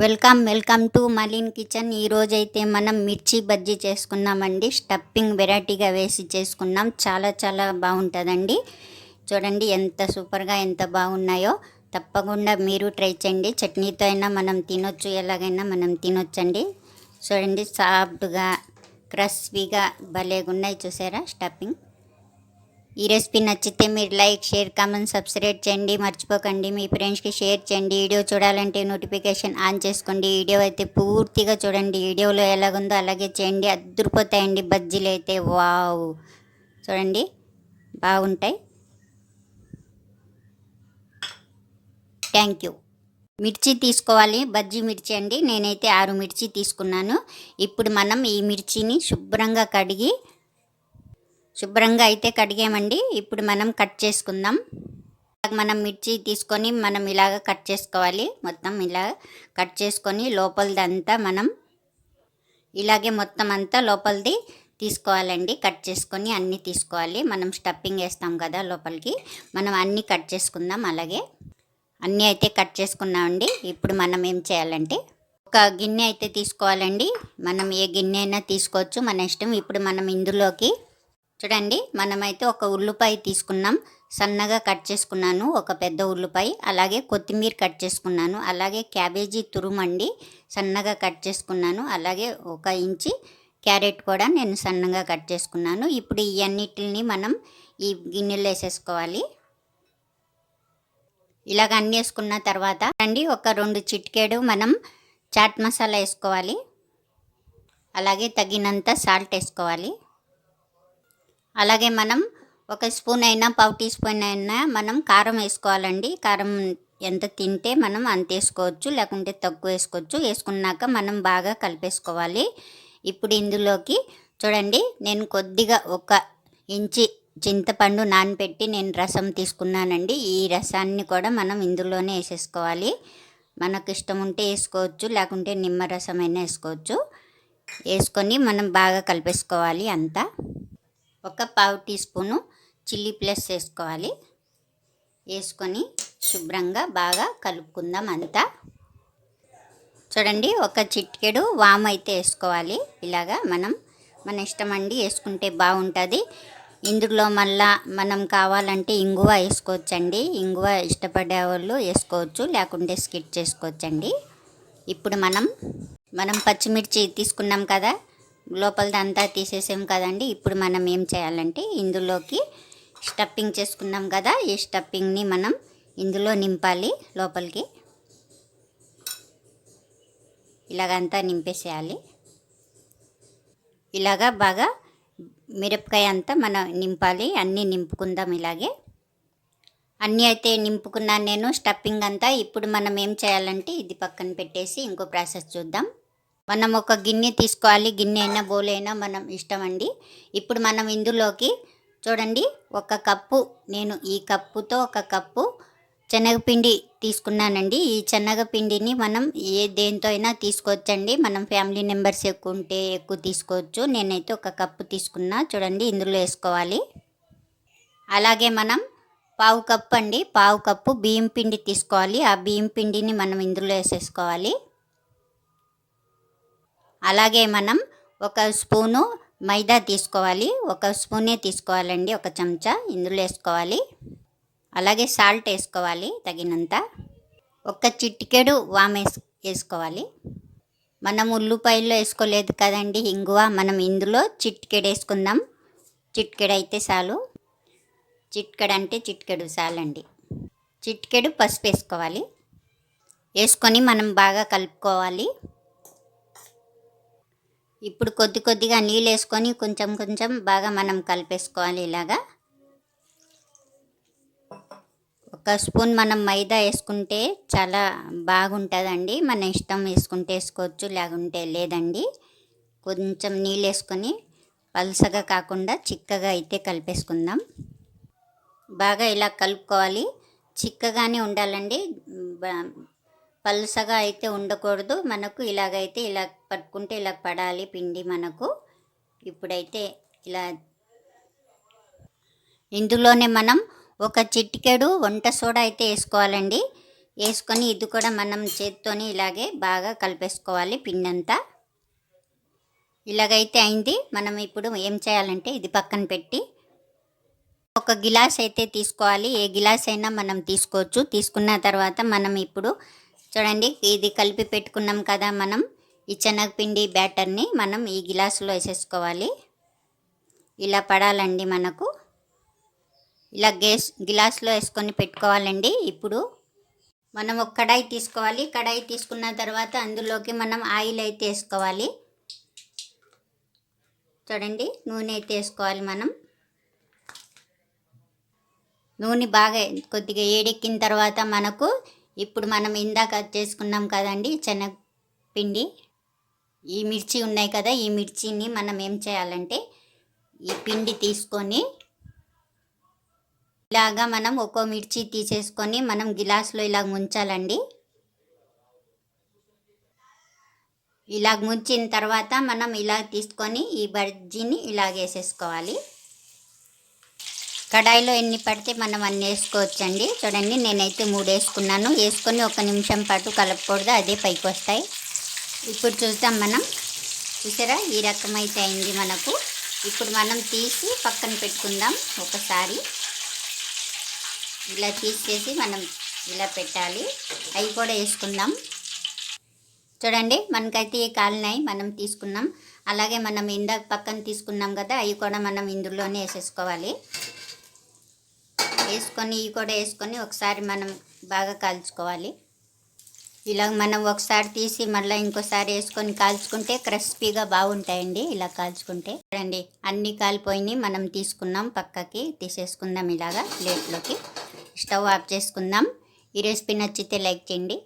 Welcome welcome to Malin kitchen. ఈరోజైతే మనం మిర్చి బజ్జీ చేసుకున్నామండి స్టఫింగ్ వెరైటీగా వేసి చేసుకున్నాం చాలా చాలా బాగుంటుందండి. చూడండి ఎంత సూపర్గా ఎంత బాగున్నాయో. తప్పకుండా మీరు ట్రై చేయండి. చట్నీతో అయినా మనం తినొచ్చు ఎలాగైనా మనం తినొచ్చండి. చూడండి సాఫ్ట్గా క్రస్పీగా భలేగున్నాయి చూసారా స్టఫింగ్. ఈ రెసిపీ నచ్చితే మీరు లైక్ షేర్ కామెంట్ సబ్స్క్రైబ్ చేయండి. మర్చిపోకండి. మీ ఫ్రెండ్స్కి షేర్ చేయండి. వీడియో చూడాలంటే నోటిఫికేషన్ ఆన్ చేసుకోండి. వీడియో అయితే పూర్తిగా చూడండి. వీడియోలో ఎలాగుందో అలాగే చేయండి. అద్దరిపోతాయండి బజ్జీలు అయితే. వావ్. చూడండి. బాగుంటాయి. Thank you. మిర్చి తీసుకోవాలి. బజ్జీ మిర్చి అండి. నేనైతే ఆరు మిర్చి తీసుకున్నాను. ఇప్పుడు మనం ఈ మిర్చిని శుభ్రంగా కడిగి శుభ్రంగా అయితే కడిగామండి. ఇప్పుడు మనం కట్ చేసుకుందాం. మనం మిర్చి తీసుకొని మనం ఇలాగ కట్ చేసుకోవాలి. మొత్తం ఇలా కట్ చేసుకొని లోపలిదంతా మనం ఇలాగే మొత్తం అంతా లోపలిది తీసుకోవాలండి. కట్ చేసుకొని అన్నీ తీసుకోవాలి. మనం స్టఫింగ్ వేస్తాం కదా లోపలికి. మనం అన్నీ కట్ చేసుకుందాం అలాగే. అన్నీ అయితే కట్ చేసుకున్నామండి. ఇప్పుడు మనం ఏం చేయాలంటే ఒక గిన్నె అయితే తీసుకోవాలండి. మనం ఏ గిన్నె అయినా తీసుకోవచ్చు. మన ఇష్టం. ఇప్పుడు మనం ఇందులోకి చూడండి మనమైతే ఒక ఉల్లిపాయ తీసుకున్నాం. సన్నగా కట్ చేసుకున్నాను ఒక పెద్ద ఉల్లిపాయ. అలాగే కొత్తిమీర కట్ చేసుకున్నాను అలాగే క్యాబేజీ తురుమండి సన్నగా కట్ చేసుకున్నాను అలాగే ఒక ఇంచి క్యారెట్ కూడా నేను సన్నగా కట్ చేసుకున్నాను. ఇప్పుడు ఇవన్నిటిని మనం ఈ గిన్నెలో వేసేసుకోవాలి. ఇలాగ అన్నీ వేసుకున్న తర్వాత అండి ఒక రెండు చిటికేడు మనం చాట్ మసాలా వేసుకోవాలి. అలాగే తగినంత సాల్ట్ వేసుకోవాలి. అలాగే మనం ఒక స్పూన్ అయినా పావు టీ స్పూన్ అయినా మనం కారం వేసుకోవాలండి. కారం ఎంత తింటే మనం అంత వేసుకోవచ్చు లేకుంటే తక్కువ వేసుకోవచ్చు. వేసుకున్నాక మనం బాగా కలిపేసుకోవాలి. ఇప్పుడు ఇందులోకి చూడండి నేను కొద్దిగా ఒక ఇంచి చింతపండు నానపెట్టి నేను రసం తీసుకున్నానండి. ఈ రసాన్ని కూడా మనం ఇందులోనే వేసేసుకోవాలి. మనకు ఇష్టం ఉంటే వేసుకోవచ్చు లేకుంటే నిమ్మరసం అయినా వేసుకోవచ్చు. వేసుకొని మనం బాగా కలిపేసుకోవాలి అంతా. ఒక పావు టీ స్పూను చిల్లీ ప్లస్ వేసుకోవాలి. వేసుకొని శుభ్రంగా బాగా కలుపుకుందాం అంతా. చూడండి ఒక చిట్కెడు వామ్ అయితే వేసుకోవాలి. ఇలాగా మనం మన ఇష్టం అండి వేసుకుంటే బాగుంటుంది. ఇందులో మళ్ళా మనం కావాలంటే ఇంగువ వేసుకోవచ్చండి. ఇంగువ ఇష్టపడే వాళ్ళు వేసుకోవచ్చు లేకుంటే స్కిట్ చేసుకోవచ్చండి. ఇప్పుడు మనం మనం పచ్చిమిర్చి తీసుకున్నాం కదా లోపలదంతా తీసేసాం కదండి. ఇప్పుడు మనం ఏం చేయాలంటే ఇందులోకి స్టఫింగ్ చేసుకున్నాం కదా ఈ స్టఫింగ్ని మనం ఇందులో నింపాలి లోపలికి. ఇలాగంతా నింపేసేయాలి. ఇలాగా బాగా మిరపకాయ అంతా మనం నింపాలి అన్నీ నింపుకుందాం ఇలాగే. అన్నీ అయితే నింపుకున్నాను నేను స్టఫింగ్ అంతా. ఇప్పుడు మనం ఏం చేయాలంటే ఇది పక్కన పెట్టేసి ఇంకో ప్రాసెస్ చూద్దాం. మనం ఒక గిన్నె తీసుకోవాలి. గిన్నె అయినా బౌల్ అయినా మనం ఇష్టం అండి. ఇప్పుడు మనం ఇందులోకి చూడండి. ఒక కప్పు నేను ఈ కప్పుతో ఒక కప్పు శనగపిండి తీసుకున్నానండి. ఈ శనగపిండిని మనం ఏ దేంతో అయినా తీసుకోవచ్చండి. మనం ఫ్యామిలీ మెంబర్స్ ఎక్కువ ఉంటే ఎక్కువ తీసుకోవచ్చు. నేనైతే ఒక కప్పు తీసుకున్నా. చూడండి ఇందులో వేసుకోవాలి. అలాగే మనం పావు కప్పు అండి. పావు కప్పు బియ్యం పిండి తీసుకోవాలి. ఆ బియ్యం పిండిని మనం ఇందులో వేసేసుకోవాలి. అలాగే మనం ఒక స్పూను మైదా తీసుకోవాలి. ఒక స్పూనే తీసుకోవాలండి. ఒక చెంచా ఇందులో వేసుకోవాలి. అలాగే సాల్ట్ వేసుకోవాలి తగినంత. ఒక చిటికెడు వామ్ వేసుకోవాలి. మనం ఉల్లిపాయల్లో వేసుకోలేదు కదండి ఇంగువ. మనం ఇందులో చిట్కెడు వేసుకుందాం. చిట్కెడు అయితే చాలు. చిట్కెడు అంటే చిట్కెడు చాలండి. చిట్కెడు పసుపు వేసుకోవాలి. వేసుకొని మనం బాగా కలుపుకోవాలి. ఇప్పుడు కొద్ది కొద్దిగా నీళ్ళు వేసుకొని కొంచెం కొంచెం బాగా మనం కలిపేసుకోవాలి ఇలాగా. ఒక స్పూన్ మనం మైదా వేసుకుంటే చాలా బాగుంటుందండి. మన ఇష్టం వేసుకుంటే వేసుకోవచ్చు లేకుంటే లేదండి. కొంచెం నీళ్ళు వేసుకొని పలసగా కాకుండా చిక్కగా అయితే కలిపేసుకుందాం. బాగా ఇలా కలుపుకోవాలి. చిక్కగానే ఉండాలండి. పలుసగా అయితే ఉండకూడదు. మనకు ఇలాగైతే ఇలా పట్టుకుంటే ఇలా పడాలి పిండి మనకు. ఇప్పుడైతే ఇలా ఇందులోనే మనం ఒక చిటికెడు వంట సోడా అయితే వేసుకోవాలండి. వేసుకొని ఇది కూడా మనం చేత్తోని ఇలాగే బాగా కలిపేసుకోవాలి పిండి అంతా ఇలాగైతే అయింది. మనం ఇప్పుడు ఏం చేయాలంటే ఇది పక్కన పెట్టి ఒక గిలాస్ అయితే తీసుకోవాలి. ఏ గిలాస్ అయినా మనం తీసుకోవచ్చు. తీసుకున్న తర్వాత మనం ఇప్పుడు చూడండి ఇది కలిపి పెట్టుకున్నాం కదా మనం. ఈ శనగపిండి బ్యాటర్ని మనం ఈ గిలాసులో వేసేసుకోవాలి. ఇలా పడాలండి మనకు. ఇలా గేస్ గిలాసులో వేసుకొని పెట్టుకోవాలండి ఇప్పుడు. మనం ఒక కడాయి తీసుకోవాలి. కడాయి తీసుకున్న తర్వాత అందులోకి మనం ఆయిల్ అయితే వేసుకోవాలి. చూడండి నూనె అయితే వేసుకోవాలి మనం. నూనె బాగా కొద్దిగా ఏడెక్కిన తర్వాత మనకు ఇప్పుడు మనం ఇందాక చేసుకున్నాం కదండి శనగపిండి. ఈ మిర్చి ఉన్నాయి కదా ఈ మిర్చిని మనం ఏం చేయాలంటే ఈ పిండి తీసుకొని ఇలాగా మనం ఒక్కో మిర్చి తీసేసుకొని మనం గిలాస్లో ఇలా ముంచాలండి. ఇలా ముంచిన తర్వాత మనం ఇలా తీసుకొని ఈ బజ్జీని ఇలా వేసేసుకోవాలి కడాయిలో ఎన్ని పడితే మనం అన్ని వేసుకోవచ్చండి. చూడండి నేనైతే మూడు వేసుకున్నాను. వేసుకొని ఒక నిమిషం పాటు కలపకూడదు అదే పైకి వస్తాయి. ఇప్పుడు చూద్దాం మనం. చూసారా? ఈ రకమైతే అయింది మనకు. ఇప్పుడు మనం తీసి పక్కన పెట్టుకుందాం ఒకసారి. ఇలా తీసేసి మనం ఇలా పెట్టాలి. అవి కూడా వేసుకుందాం. చూడండి మనకైతే ఈ కాలినాయి మనం తీసుకున్నాం. అలాగే మనం ఇందాక పక్కన తీసుకున్నాం కదా అవి కూడా మనం ఇందులోనే వేసేసుకోవాలి. వేసుకొని ఇవి కూడా వేసుకొని ఒకసారి మనం బాగా కాల్చుకోవాలి. ఇలా మనం ఒకసారి తీసి మళ్ళీ ఇంకోసారి వేసుకొని కాల్చుకుంటే క్రిస్పీగా బాగుంటాయండి ఇలా కాల్చుకుంటే. రండి అన్ని కాలిపోయినాయి. మనం తీసుకున్నాం పక్కకి తీసేసుకుందాం ఇలాగా ప్లేట్లోకి. స్టవ్ ఆఫ్ చేసుకుందాం. ఈ రెసిపీ నచ్చితే లైక్ చేయండి.